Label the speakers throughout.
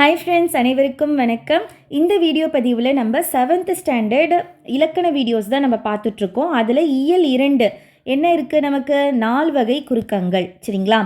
Speaker 1: Hi friends அனைவருக்கும் வணக்கம். இந்த வீடியோ பதிவில் நம்ம செவன்த் ஸ்டாண்டர்ட் இலக்கண வீடியோஸ் தான் நம்ம பார்த்துட்ருக்கோம். அதில் இயல் இரண்டு. என்ன இருக்குது நமக்கு நால் வகை குறுக்கங்கள். சரிங்களா?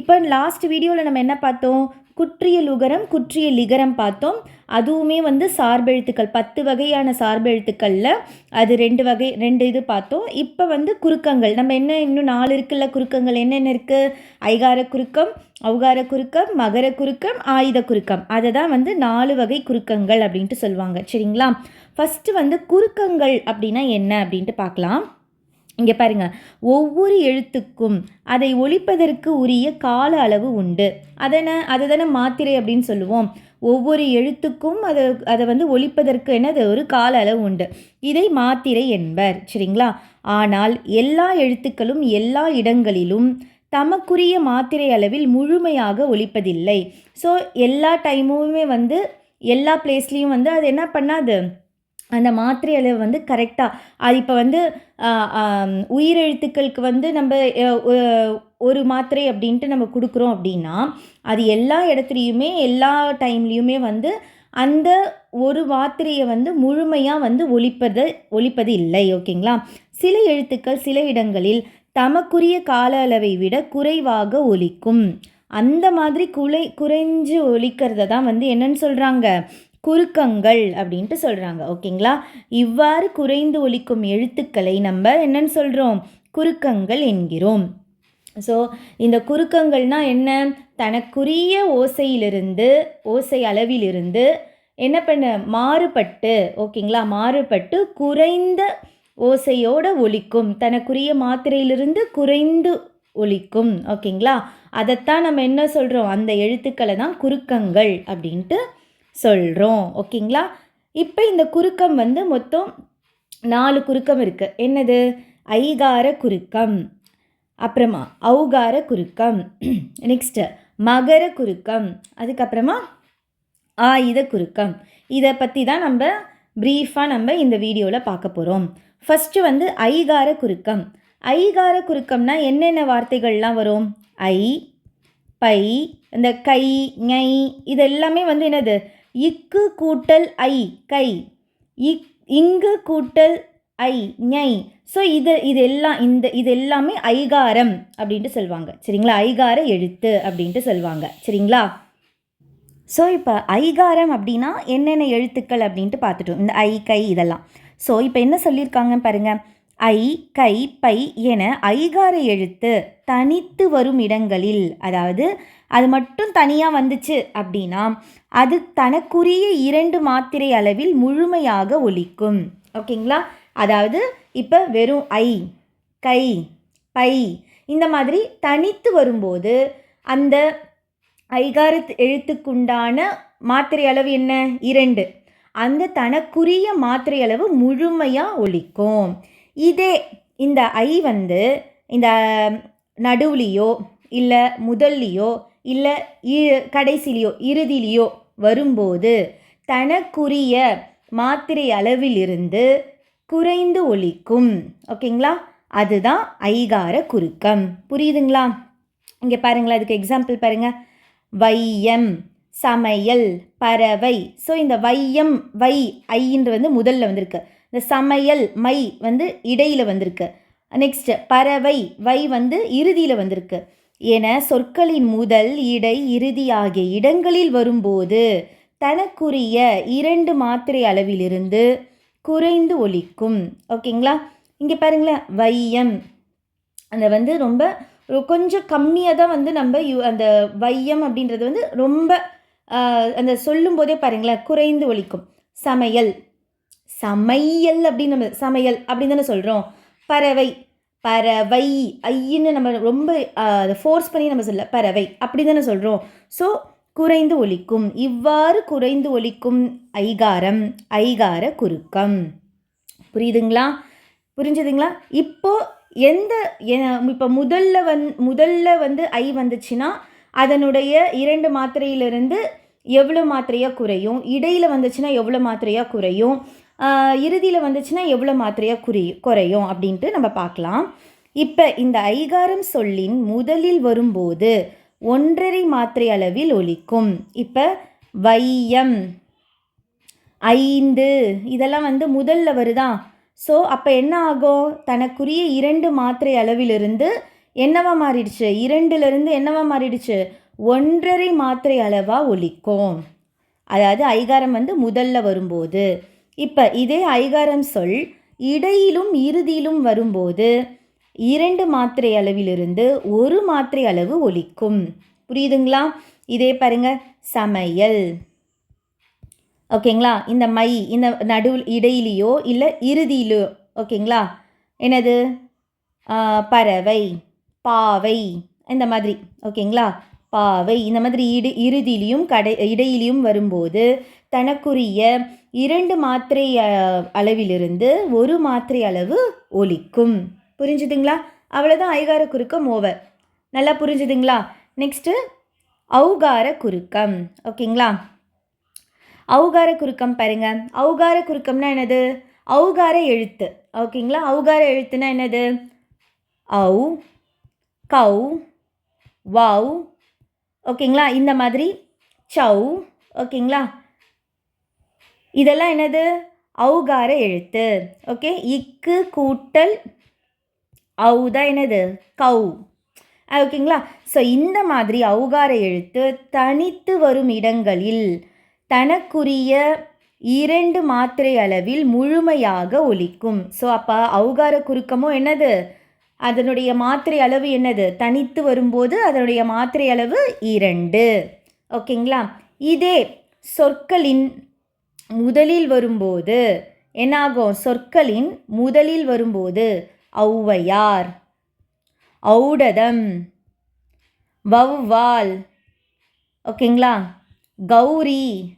Speaker 1: இப்போ லாஸ்ட் வீடியோவில் நம்ம என்ன பார்த்தோம்? குற்றிய லுகரம் குற்றிய லிகரம் பார்த்தோம். அதுவுமே வந்து சார்பெழுத்துக்கள் பத்து வகையான சார்பெழுத்துக்களில் அது ரெண்டு வகை ரெண்டு இது பார்த்தோம். இப்போ வந்து குறுக்கங்கள் நம்ம என்ன இன்னும் நாலு இருக்குல்ல குறுக்கங்கள் என்னென்ன இருக்குது ஐகார குறுக்கம் அவுகார குறுக்கம் மகர குறுக்கம் ஆயுத குறுக்கம். அதை தான் வந்து நாலு வகை குறுக்கங்கள் அப்படின்ட்டு சொல்லுவாங்க. சரிங்களா? ஃபஸ்ட்டு வந்து குறுக்கங்கள் அப்படின்னா என்ன அப்படின்ட்டு பார்க்கலாம். இங்கே பாருங்க. ஒவ்வொரு எழுத்துக்கும் அதை ஒழிப்பதற்கு உரிய கால அளவு உண்டு. அதனை அதை தானே மாத்திரை அப்படின்னு சொல்லுவோம். ஒவ்வொரு எழுத்துக்கும் அதை அதை வந்து ஒழிப்பதற்கு என்னது? ஒரு கால அளவு உண்டு. இதை மாத்திரை என்பர். சரிங்களா? ஆனால் எல்லா எழுத்துக்களும் எல்லா இடங்களிலும் தமக்குரிய மாத்திரை அளவில் முழுமையாக ஒழிப்பதில்லை. ஸோ எல்லா டைமுமே வந்து எல்லா பிளேஸ்லேயும் வந்து அது என்ன பண்ணாது? அந்த மாத்திரை அளவு வந்து கரெக்டாக அது இப்போ வந்து உயிரெழுத்துக்களுக்கு வந்து நம்ம ஒரு மாத்திரை அப்படின்ட்டு நம்ம கொடுக்குறோம் அப்படின்னா அது எல்லா இடத்துலையுமே எல்லா டைம்லேயுமே வந்து அந்த ஒரு மாத்திரையை வந்து முழுமையாக வந்து ஒழிப்பது ஒழிப்பது இல்லை ஓகேங்களா? சில எழுத்துக்கள் சில இடங்களில் தமக்குரிய கால அளவை விட குறைவாக ஒலிக்கும். அந்த மாதிரி குலை குறைஞ்சு ஒழிக்கிறத தான் வந்து என்னன்னு சொல்கிறாங்க குறுக்கங்கள் அப்படின்ட்டு சொல்கிறாங்க ஓகேங்களா? இவ்வாறு குறைந்து ஒழிக்கும் எழுத்துக்களை நம்ம என்னன்னு சொல்கிறோம் குறுக்கங்கள் என்கிறோம். ஸோ இந்த குறுக்கங்கள்னால் என்ன? தனக்குரிய ஓசையிலிருந்து ஓசை அளவிலிருந்து என்ன பண்ண? மாறுபட்டு ஓகேங்களா? மாறுபட்டு குறைந்த ஓசையோடு ஒழிக்கும் தனக்குரிய மாத்திரையிலிருந்து குறைந்து ஒழிக்கும் ஓகேங்களா? அதைத்தான் நம்ம என்ன சொல்கிறோம் அந்த எழுத்துக்களை தான் குறுக்கங்கள் அப்படின்ட்டு சொல்கிறோம் ஓகேங்களா? இப்போ இந்த குறுக்கம் வந்து மொத்தம் நாலு குறுக்கம் இருக்குது என்னது? ஐகார குறுக்கம். அப்புறமா ஔகார குறுக்கம். நெக்ஸ்ட்டு மகர குறுக்கம். அதுக்கப்புறமா ஆயுத குறுக்கம். இதை பற்றி தான் நம்ம ப்ரீஃபாக நம்ம இந்த வீடியோவில் பார்க்க போகிறோம் ஃபஸ்ட்டு வந்து ஐகார குறுக்கம். ஐகார குறுக்கம்னா என்னென்ன வார்த்தைகள்லாம் வரும்? ஐ பை இந்த கை ஞை இது எல்லாமே வந்து என்னது? இக்கு கூட்டல் ஐ கை. இக் இங்கு கூட்டல் ஐ ஞை. ஸோ இது இது எல்லாம் இந்த இது எல்லாமே ஐகாரம் அப்படின்ட்டு சொல்லுவாங்க சரிங்களா? ஐகார எழுத்து அப்படின்ட்டு சொல்லுவாங்க சரிங்களா? ஸோ இப்போ ஐகாரம் அப்படின்னா என்னென்ன எழுத்துக்கள் அப்படின்ட்டு பார்த்துட்டோம். இந்த ஐ கை இதெல்லாம். ஸோ இப்போ என்ன சொல்லியிருக்காங்க பாருங்கள் ஐ கை பை என ஐகார எழுத்து தனித்து வரும் இடங்களில் அதாவது அது மட்டும் தனியாக வந்துச்சு அப்படின்னா அது தனக்குரிய இரண்டு மாத்திரை அளவில் முழுமையாக ஒலிக்கும். ஓகேங்களா? அதாவது இப்போ வெறும் ஐ கை பை இந்த மாதிரி தனித்து வரும்போது அந்த ஐகார எழுத்துக்குண்டான மாத்திரை அளவு என்ன? இரண்டு. அந்த தனக்குரிய மாத்திரை அளவு முழுமையாக ஒழிக்கும் இதே இந்த ஐ வந்து இந்த நடுவுலேயோ இல்லை முதல்லையோ இல்லை கடைசிலையோ இறுதியிலையோ வரும்போது தனக்குரிய மாத்திரை அளவிலிருந்து குறைந்து ஒழிக்கும் ஓகேங்களா? அதுதான் ஐகார குறுக்கம். புரியுதுங்களா? இங்கே பாருங்களா அதுக்கு எக்ஸாம்பிள் பாருங்கள் வையம் சமையல் பறவை. ஸோ இந்த வையம் வை ஐன்ற வந்து முதல்ல வந்திருக்கு. இந்த சமையல் மை வந்து இடையில் வந்திருக்கு. நெக்ஸ்ட் பறவை வை வந்து இறுதியில் வந்திருக்கு. என சொற்களின் முதல் இடை இறுதி ஆகிய இடங்களில் வரும்போது தனக்குரிய இரண்டு மாத்திரை அளவிலிருந்து குறைந்து ஒழிக்கும் ஓகேங்களா? இங்கே பாருங்களேன் வையம். அந்த வந்து ரொம்ப கொஞ்சம் கம்மியாக தான் வந்து நம்ம யூ அந்த வையம் அப்படின்றது வந்து ரொம்ப அந்த சொல்லும் போதே பாருங்களேன் குறைந்து ஒழிக்கும் சமையல். சமையல் அப்படின்னு நம்ம சமையல் அப்படின்னு தானே சொல்கிறோம் பறவை பறவை ஐயின்னு நம்ம ரொம்ப அதை ஃபோர்ஸ் பண்ணி நம்ம சொல்ல பறவை அப்படி தானே சொல்கிறோம் ஸோ குறைந்து ஒலிக்கும். இவ்வாறு குறைந்து ஒலிக்கும் ஐகாரம் ஐகார குறுக்கம். புரியுதுங்களா? புரிஞ்சுதுங்களா? இப்போ எந்த இப்போ முதல்ல வந் முதல்ல வந்து ஐ வந்துச்சுன்னா அதனுடைய இரண்டு மாத்திரையிலிருந்து எவ்வளோ மாத்திரையாக குறையும்? இடையில் வந்துச்சுன்னா எவ்வளோ மாத்திரையாக குறையும்? இறுதியில் வந்துச்சுன்னா எவ்வளோ மாத்திரையாக குறி குறையும் அப்படின்ட்டு நம்ம பார்க்கலாம். இப்போ இந்த ஐகாரம் சொல்லின் முதலில் வரும்போது ஒன்றரை மாத்திரை அளவில் ஒலிக்கும். இப்போ வையம் ஐந்து இதெல்லாம் வந்து முதல்ல வருதா? ஸோ அப்போ என்ன ஆகும் தனக்குரிய இரண்டு மாத்திரை அளவிலிருந்து என்னவா மாறிடுச்சு? இரண்டுலேருந்து என்னவா மாறிடுச்சு? ஒன்றரை மாத்திரை அளவாக ஒலிக்கும். அதாவது ஐகாரம் வந்து முதல்ல வரும்போது. இப்போ இதே ஐகாரம் சொல் இடையிலும் இறுதியிலும் வரும்போது இரண்டு மாத்திரை அளவிலிருந்து ஒரு மாத்திரை அளவு ஒலிக்கும். புரியுதுங்களா? இதே பாருங்க சமையல். ஓகேங்களா? இந்த மை இந்த நடுவில் இடையிலையோ இல்லை இறுதியிலோ ஓகேங்களா? என்னது? பறவை பாவை இந்த மாதிரி ஓகேங்களா? பாவை இந்த மாதிரி இடு இறுதியிலையும் கடை இடையிலையும் வரும்போது தனக்குரிய இரண்டு மாத்திரை அளவிலிருந்து ஒரு மாத்திரை அளவு ஒலிக்கும். புரிஞ்சுதுங்களா? அவ்வளோதான் ஐகார குறுக்கம் ஓவர் நல்லா புரிஞ்சுதுங்களா? நெக்ஸ்ட்டு அவுகார குறுக்கம். ஓகேங்களா? அவுகார குறுக்கம் பாருங்கள் அவுகார குறுக்கம்னா என்னது? அவுகார எழுத்து. ஓகேங்களா? அவுகார எழுத்துனா என்னது? அவு கவு வாவ். ஓகேங்களா? இந்த மாதிரி சௌ ஓகேங்களா? இதெல்லாம் என்னது? அவுகார எழுத்து. ஓகே இக்கு கூட்டல் அவு தான் என்னது கௌ ஓகேங்களா ஸோ இந்த மாதிரி அவுகார எழுத்து தனித்து வரும் இடங்களில் தனக்குரிய இரண்டு மாத்திரை அளவில் முழுமையாக ஒலிக்கும். ஸோ அப்போ அவுகார குறுக்கமும் என்னது? அதனுடைய மாத்திரை அளவு என்னது? தனித்து வரும்போது அதனுடைய மாத்திரை அளவு இரண்டு. ஓகேங்களா இதே சொற்களின் முதலில் வரும்போது என்னாகும்? சொற்களின் முதலில் வரும்போது ஔவையார். ஔடதம். வௌவால். ஓகேங்களா? கௌரி.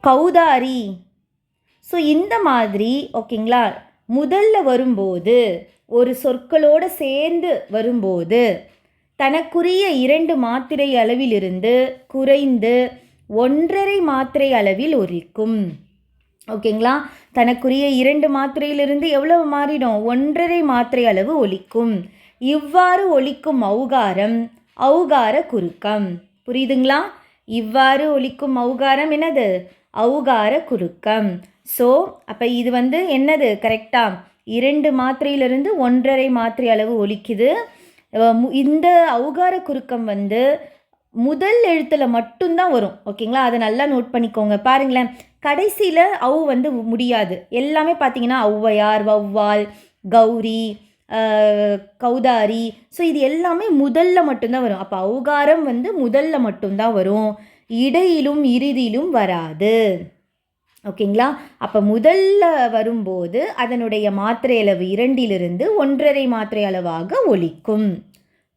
Speaker 1: கௌதாரி. ஸோ இந்த மாதிரி ஓகேங்களா? முதல்ல வரும்போது ஒரு சொற்களோடு சேர்ந்து வரும்போது தனக்குரிய இரண்டு மாத்திரை அளவிலிருந்து குறைந்து ஒன்றரை மாத்திரை அளவில் ஒலிக்கும் ஓகேங்களா? தனக்குரிய இரண்டு மாத்திரையிலிருந்து எவ்வளவு மாறிடும்? ஒன்றரை மாத்திரை அளவு ஒலிக்கும். இவ்வாறு ஒலிக்கும் ஔகாரம் ஔகார குறுக்கம் புரியுதுங்களா? இவ்வாறு ஒலிக்கும் ஔகாரம் என்னது? ஔகார குறுக்கம் ஸோ அப்போ இது வந்து என்னது? கரெக்டாக இரண்டு மாத்திரையிலிருந்து ஒன்றரை மாத்திரை அளவு ஒலிக்குது. மு- இந்த ஔகார குறுக்கம் வந்து முதல் எழுத்தில் மட்டும்தான் வரும். ஓகேங்களா? அதை நல்லா நோட் பண்ணிக்கோங்க. பாருங்களேன். கடைசியில் அவு வந்து முடியாது. எல்லாமே பார்த்தீங்கன்னா ஔவையார் வௌவால் கௌரி கௌதாரி. ஸோ இது எல்லாமே முதல்ல மட்டும்தான் வரும். அப்போ ஔகாரம் வந்து முதல்ல மட்டும்தான் வரும். இடையிலும் இறுதியிலும் வராது. ஓகேங்களா? அப்போ முதல்ல வரும்போது அதனுடைய மாத்திரை அளவு இரண்டிலிருந்து ஒன்றரை மாத்திரை அளவாக ஒலிக்கும்.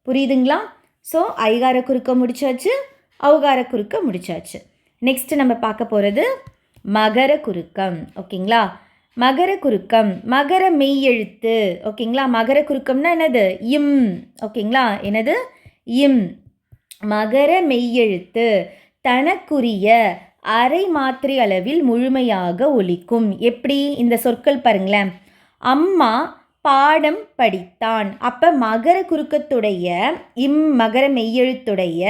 Speaker 1: புரியுதுங்களா? ஸோ ஐகார குறுக்க முடிச்சாச்சு அவகார குறுக்க முடிச்சாச்சு. நெக்ஸ்ட் நம்ம பார்க்க போகிறது மகர குறுக்கம் ஓகேங்களா? மகர குறுக்கம் மகர மெய்யெழுத்து ஓகேங்களா? மகர குறுக்கம்னா என்னது? இம் ஓகேங்களா? என்னது? இம். மகர மெய்யெழுத்து தனக்குரிய அரை மாத்திரை அளவில் முழுமையாக ஒலிக்கும். எப்படி? இந்த சொற்கள் பாருங்களேன். அம்மா பாடம் படித்தான். அப்போ மகர குறுக்கத்துடைய இம் மகர மெய்யெழுத்துடைய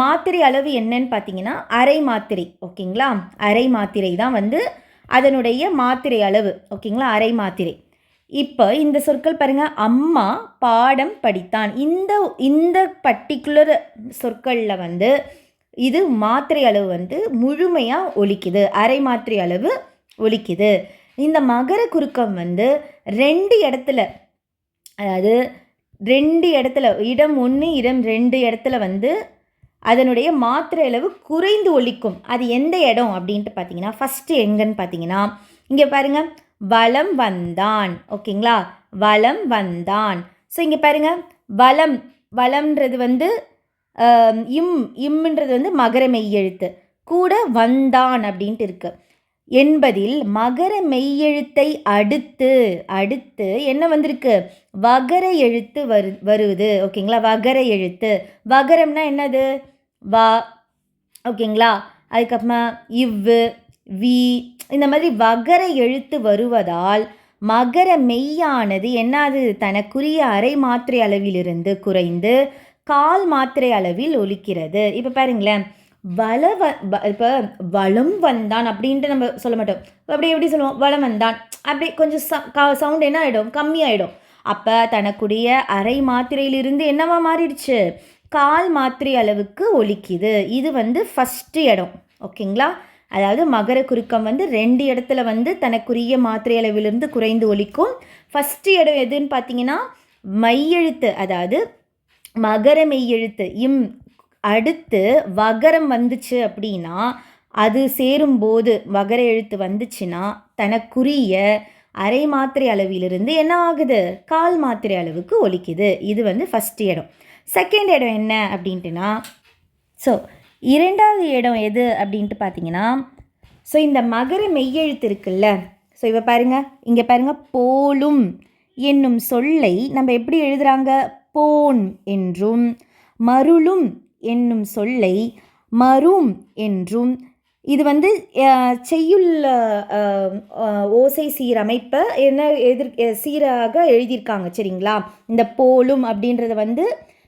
Speaker 1: மாத்திரை அளவு என்னன்னு பார்த்தீங்கன்னா அரை மாத்திரை ஓகேங்களா? அரை மாத்திரை தான் வந்து அதனுடைய மாத்திரை அளவு ஓகேங்களா? அரை மாத்திரை. இப்போ இந்த சொற்கள் பாருங்கள் அம்மா பாடம் படித்தான். இந்த இந்த பர்டிகுலர் சொற்களில் வந்து இது மாத்திரை அளவு வந்து முழுமையாக ஒலிக்குது. அரை மாத்திரை அளவு ஒலிக்குது. இந்த மகர குறுக்கம் வந்து ரெண்டு இடத்துல அதாவது ரெண்டு இடத்துல இடம் ஒன்று இடம் ரெண்டு இடத்துல வந்து அதனுடைய மாத்திரை அளவு குறைந்து ஒழிக்கும் அது எந்த இடம் அப்படின்ட்டு பார்த்தீங்கன்னா ஃபஸ்ட்டு எங்கன்னு பார்த்தீங்கன்னா இங்கே பாருங்க வளம் வந்தான். ஓகேங்களா? வளம் வந்தான். ஸோ இங்கே பாருங்க வளம் வளம்ன்றது வந்து இம் இம்ன்றது வந்து மகர மெய்யெழுத்து கூட வந்தான் அப்படின்ட்டு இருக்குது என்பதில் மகர மெய்யெழுத்தை அடுத்து அடுத்து என்ன வந்திருக்கு? வகர எழுத்து வரு வருது. ஓகேங்களா? வகர எழுத்து. வகரம்னா என்னது? வா ஓகேங்களா? அதுக்கப்புறமா இவ்வு வி இந்த மாதிரி வகர எழுத்து வருவதால் மகர மெய்யானது என்னது? தனக்குரிய அரை மாத்திரை அளவிலிருந்து குறைந்து கால் மாத்திரை அளவில் ஒலிக்கிறது. இப்போ பாருங்களேன். வள வ இப்போ வளம் வந்தான் அப்படின்ட்டு நம்ம சொல்ல மாட்டோம். அப்படி எப்படி சொல்லுவோம்? வளம் வந்தான். அப்படி கொஞ்சம் சவுண்ட் என்ன ஆகிடும் கம்மியாயிடும். அப்போ தனக்குடைய அரை மாத்திரையிலிருந்து என்னவா மாறிடுச்சு? கால் மாத்திரை அளவுக்கு ஒலிக்குது. இது வந்து ஃபஸ்ட்டு இடம். ஓகேங்களா? அதாவது மகர குறுக்கம் வந்து ரெண்டு இடத்துல வந்து தனக்குரிய மாத்திரை அளவிலிருந்து குறைந்து ஒலிக்கும். ஃபஸ்ட்டு இடம் எதுன்னு பார்த்தீங்கன்னா மையெழுத்து. அதாவது மகர மெய்யெழுத்து. இம் அடுத்து வகரம் வந்துச்சு அப்படின்னா அது சேரும்போது வகர எழுத்து வந்துச்சுன்னா தனக்குரிய அரை மாத்திரை அளவிலிருந்து என்ன ஆகுது? கால் மாத்திரை அளவுக்கு ஒலிக்குது. இது வந்து ஃபஸ்ட் இடம். செகண்ட் இடம் என்ன அப்படின்ட்டுனா ஸோ இரண்டாவது இடம் எது அப்படின்ட்டு பார்த்தீங்கன்னா ஸோ இந்த மகர மெய்யெழுத்து இருக்குல்ல ஸோ இவ பாருங்கள் இங்கே பாருங்கள் போலும் என்னும் சொல்லை நம்ம எப்படி எழுதுகிறாங்க போன் என்றும் மருளும் என்னும் சொல்லை மரும் என்றும். இது வந்து செய்யுள் ஓசை சீரமைப்பை என்ன எதிர் சீராக எழுதியிருக்காங்க சரிங்களா? இந்த போலும் அப்படின்றத வந்து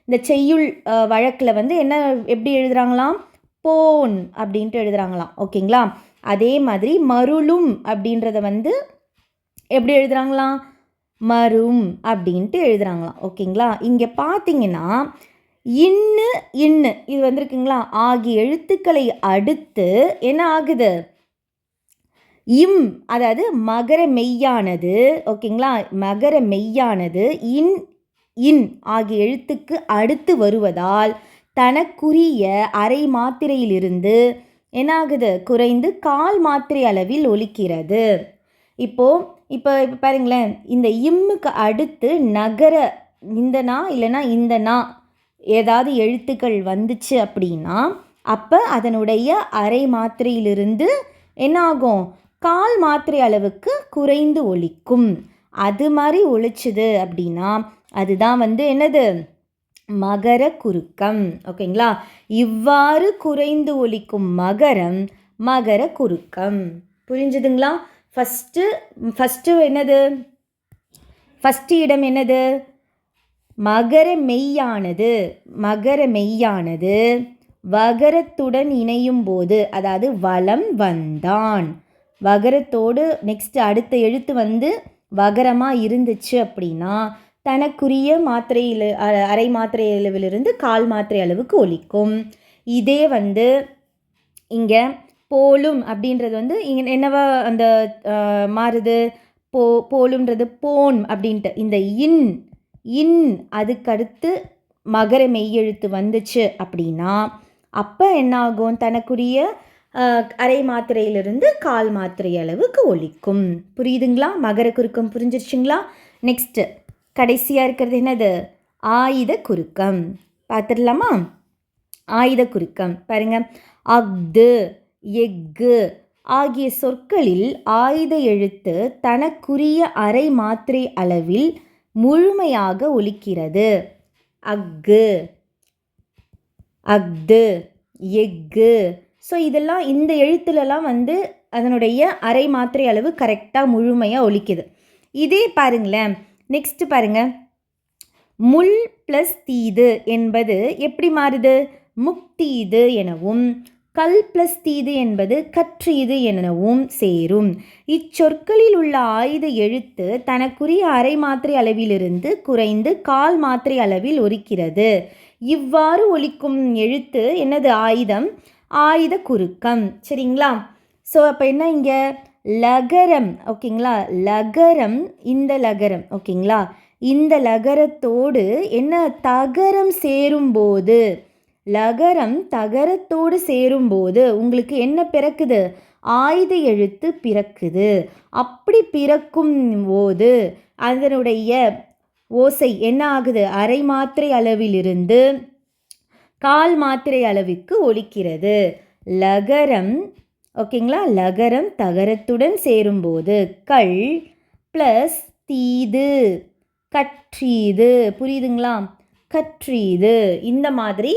Speaker 1: இந்த செய்யுள் வழக்கில் வந்து என்ன எப்படி எழுதுகிறாங்களாம் போன் அப்படின்ட்டு எழுதுகிறாங்களாம் ஓகேங்களா? அதே மாதிரி மருளும் அப்படின்றத வந்து எப்படி எழுதுகிறாங்களாம் மரும் அப்படின்ட்டு எழுதுகிறாங்களாம் ஓகேங்களா? இங்கே பார்த்தீங்கன்னா இன்னு இன்னு. இது வந்திருக்குங்களா? ஆகிய எழுத்துக்களை அடுத்து என்ன ஆகுது? இம் அதாவது மகர மெய்யானது. ஓகேங்களா? மகர மெய்யானது. இன் இன் ஆகிய எழுத்துக்கு அடுத்து வருவதால் தனக்குரிய அரை மாத்திரையிலிருந்து என்ன ஆகுது? குறைந்து கால் மாத்திரை அளவில் ஒலிக்கிறது. இப்போது இப்போ இப்போ பாருங்களேன். இந்த இம்முக்கு அடுத்து நகர இந்த நா இல்லைன்னா இந்த நா. ஏதாவது எழுத்துக்கள் வந்துச்சு அப்படின்னா அப்போ அதனுடைய அரை மாத்திரையிலிருந்து என்ன ஆகும் கால் மாத்திரை அளவுக்கு குறைந்து ஒழிக்கும் அது மாதிரி ஒழிச்சுது அப்படின்னா அதுதான் வந்து என்னது? மகர குறுக்கம். ஓகேங்களா? இவ்வாறு குறைந்து ஒழிக்கும் மகரம் மகர குறுக்கம். புரிஞ்சுதுங்களா? ஃபஸ்ட்டு ஃபஸ்ட்டு என்னது? ஃபஸ்ட்டு இடம் என்னது? மகர மெய்யானது மகர மெய்யானது. வகரத்துடன் இணையும் போது அதாவது வளம் வந்தான். வகரத்தோடு நெக்ஸ்ட் அடுத்த எழுத்து வந்து வகரமாக இருந்துச்சு அப்படின்னா தனக்குரிய மாத்திரையில் அரை மாத்திரை அளவிலிருந்து கால் மாத்திரை அளவுக்கு ஒலிக்கும். இதே வந்து இங்கே போலும் அப்படின்றது வந்து இங்கே என்னவா அந்த மாறுது? போ போலுன்றது போன் அப்படின்ட்டு இந்த இன் இன் அதுக்கடுத்து மகர மெய்யெழுத்து வந்துச்சு அப்படின்னா அப்போ என்னாகும்? தனக்குரிய அரை மாத்திரையிலிருந்து கால் மாத்திரை அளவுக்கு ஒழிக்கும் புரியுதுங்களா? மகர குறுக்கம் புரிஞ்சிருச்சுங்களா? நெக்ஸ்ட்டு கடைசியாக இருக்கிறது என்னது? ஆயுத குறுக்கம். பார்த்துடலாமா ஆயுத குறுக்கம். பாருங்க. அஃது எஃகு ஆகிய சொற்களில் ஆயுத எழுத்து தனக்குரிய அரை மாத்திரை அளவில் முழுமையாக ஒலிக்கிறது. அக்கு அஃது. எஃகு. ஸோ இதெல்லாம் இந்த எழுத்துலலாம் வந்து அதனுடைய அரை மாத்திரை அளவு கரெக்டாக முழுமையாக ஒலிக்குது. இதே பாருங்களேன். நெக்ஸ்ட் பாருங்கள் முள் ப்ளஸ் தீது என்பது எப்படி மாறுது? முக்தீது எனவும். கல் பிளஸ் தீது என்பது கற்றீது எனவும் சேரும். இச்சொற்களில் உள்ள ஆயுத எழுத்து தனக்குரிய அரை மாத்திரை அளவிலிருந்து குறைந்து கால் மாத்திரை அளவில் ஒலிக்கிறது. இவ்வாறு ஒலிக்கும் எழுத்து என்னது? ஆயுதம். ஆயுத குறுக்கம். சரிங்களா? ஸோ அப்போ என்ன இங்கே? லகரம். ஓகேங்களா? லகரம் இந்த லகரம். ஓகேங்களா? இந்த லகரத்தோடு என்ன? தகரம் சேரும்போது லகரம் தகரத்தோடு சேரும்போது உங்களுக்கு என்ன பிறக்குது? ஆயுத எழுத்து பிறக்குது. அப்படி பிறக்கும் போது அதனுடைய ஓசை என்ன ஆகுது? அரை மாத்திரை அளவிலிருந்து கால் மாத்திரை அளவுக்கு ஒலிக்கிறது. லகரம் ஓகேங்களா? லகரம் தகரத்துடன் சேரும்போது கள் ப்ளஸ் தீது கற்றீது. புரியுதுங்களா? கற்றீது. இந்த மாதிரி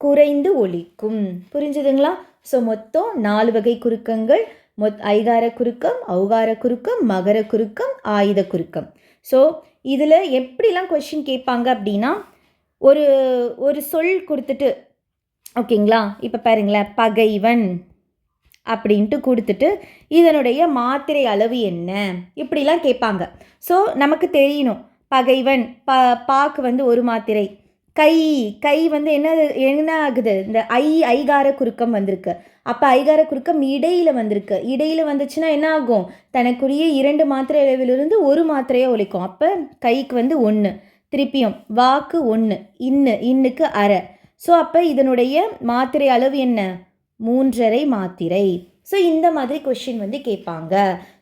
Speaker 1: குறைந்து ஒழிக்கும் புரிஞ்சுதுங்களா? ஸோ மொத்தம் நாலு வகை குறுக்கங்கள். மொத் ஐகார குறுக்கம் ஔகார குறுக்கம் மகர குறுக்கம் ஆயுத குறுக்கம். ஸோ இதில் எப்படிலாம் கொஷின் கேட்பாங்க அப்படின்னா ஒரு ஒரு சொல் கொடுத்துட்டு ஓகேங்களா? இப்போ பாருங்களேன். பகைவன் அப்படின்ட்டு கொடுத்துட்டு இதனுடைய மாத்திரை அளவு என்ன? இப்படிலாம் கேட்பாங்க. ஸோ நமக்கு தெரியணும். பகைவன் ப பாக்கு வந்து ஒரு மாத்திரை. கை கை வந்து என்ன என்ன ஆகுது? இந்த ஐ ஐகார குறுக்கம் வந்திருக்கு. அப்போ ஐகார குறுக்கம் இடையில் வந்திருக்கு. இடையில் வந்துச்சுன்னா என்ன ஆகும்? தனக்குரிய இரண்டு மாத்திரை அளவிலிருந்து ஒரு மாத்திரையாக ஒழிக்கும். அப்போ கைக்கு வந்து ஒன்று திருப்பியும் வாக்கு ஒன்று இன்னு இன்னுக்கு அரை. ஸோ அப்போ இதனுடைய மாத்திரை அளவு என்ன? மூன்றரை மாத்திரை. ஸோ இந்த மாதிரி கொஷின் வந்து கேட்பாங்க.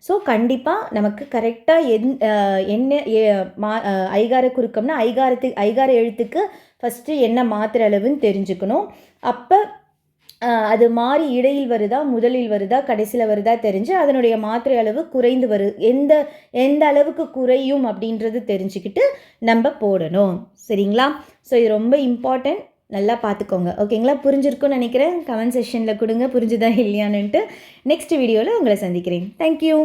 Speaker 1: ஸோ கண்டிப்பாக நமக்கு கரெக்டாக எந் என்ன மா ஐகார குறுக்கம்னா ஐகாரத்துக்கு ஐகார எழுத்துக்கு ஃபஸ்ட்டு என்ன மாத்திரை அளவுன்னு தெரிஞ்சுக்கணும். அப்போ அது மாறி இடையில் வருதா முதலில் வருதா கடைசியில் வருதா தெரிஞ்சு அதனுடைய மாத்திரை அளவு குறைந்து வரு எந்த எந்த அளவுக்கு குறையும் அப்படின்றது தெரிஞ்சுக்கிட்டு நம்ம போடணும். சரிங்களா? ஸோ இது ரொம்ப இம்பார்ட்டன்ட் நல்லா பார்த்துக்கோங்க. ஓகேங்களா? புரிஞ்சிருக்கும்னு நினைக்கிறேன். கமெண்ட் செஷனில் கொடுங்க. புரிஞ்சுதா இல்லையான்னுட்டு. நெக்ஸ்ட் வீடியோவில் உங்களை சந்திக்கிறேன். தேங்க்யூ